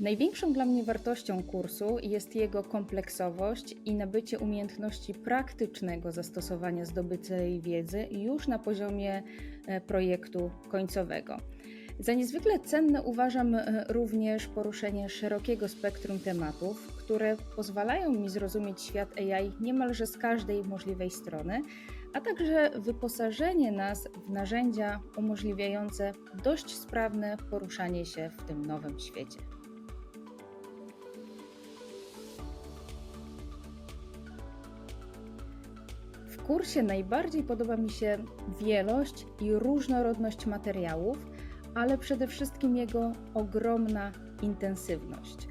Największą dla mnie wartością kursu jest jego kompleksowość i nabycie umiejętności praktycznego zastosowania zdobytej wiedzy już na poziomie e, projektu końcowego. Za niezwykle cenne uważam e, również poruszenie szerokiego spektrum tematów, które pozwalają mi zrozumieć świat AI niemalże z każdej możliwej strony, a także wyposażenie nas w narzędzia umożliwiające dość sprawne poruszanie się w tym nowym świecie. Kursie najbardziej podoba mi się wielość i różnorodność materiałów, ale przede wszystkim jego ogromna intensywność.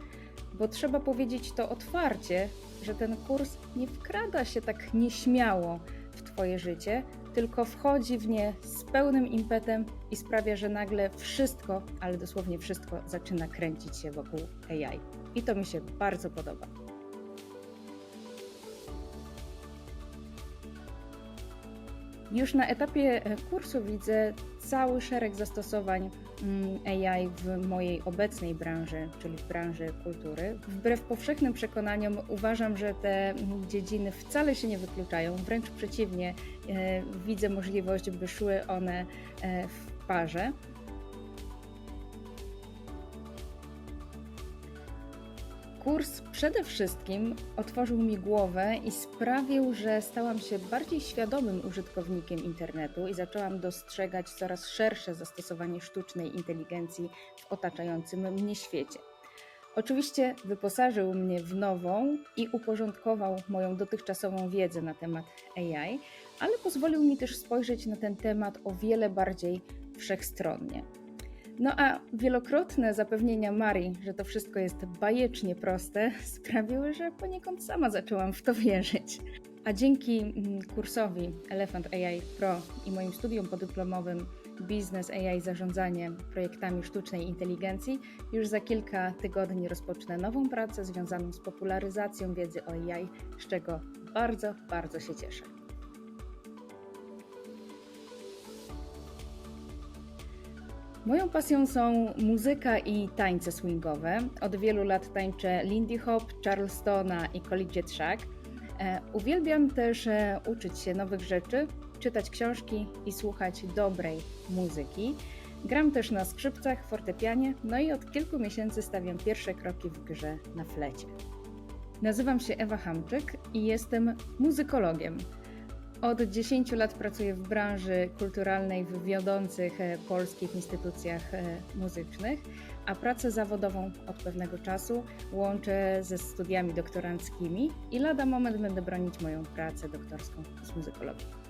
Bo trzeba powiedzieć to otwarcie, że ten kurs nie wkrada się tak nieśmiało w Twoje życie, tylko wchodzi w nie z pełnym impetem i sprawia, że nagle wszystko, ale dosłownie wszystko, zaczyna kręcić się wokół AI. I to mi się bardzo podoba. Już na etapie e, kursu widzę cały szereg zastosowań mm, AI w mojej obecnej branży, czyli w branży kultury. Wbrew powszechnym przekonaniom uważam, że te mm, dziedziny wcale się nie wykluczają, wręcz przeciwnie, e, widzę możliwość, by szły one e, w parze. Kurs przede wszystkim otworzył mi głowę i sprawił, że stałam się bardziej świadomym użytkownikiem internetu i zaczęłam dostrzegać coraz szersze zastosowanie sztucznej inteligencji w otaczającym mnie świecie. Oczywiście wyposażył mnie w nową i uporządkował moją dotychczasową wiedzę na temat AI, ale pozwolił mi też spojrzeć na ten temat o wiele bardziej wszechstronnie. No a wielokrotne zapewnienia Marii, że to wszystko jest bajecznie proste, sprawiły, że poniekąd sama zaczęłam w to wierzyć. A dzięki mm, kursowi Elephant AI Pro i moim studium podyplomowym Business AI Zarządzanie projektami sztucznej inteligencji, już za kilka tygodni rozpocznę nową pracę związaną z popularyzacją wiedzy o AI, z czego bardzo, bardzo się cieszę. Moją pasją są muzyka i tańce swingowe. Od wielu lat tańczę Lindy Hop, Charlestona i Collegiate Shack. E, uwielbiam też e, uczyć się nowych rzeczy, czytać książki i słuchać dobrej muzyki. Gram też na skrzypcach, fortepianie, no i od kilku miesięcy stawiam pierwsze kroki w grze na flecie. Nazywam się Ewa Hamczyk i jestem muzykologiem. Od 10 lat pracuję w branży kulturalnej w wiodących e, polskich instytucjach e, muzycznych, a pracę zawodową od pewnego czasu łączę ze studiami doktoranckimi i lada moment będę bronić moją pracę doktorską z muzykologii.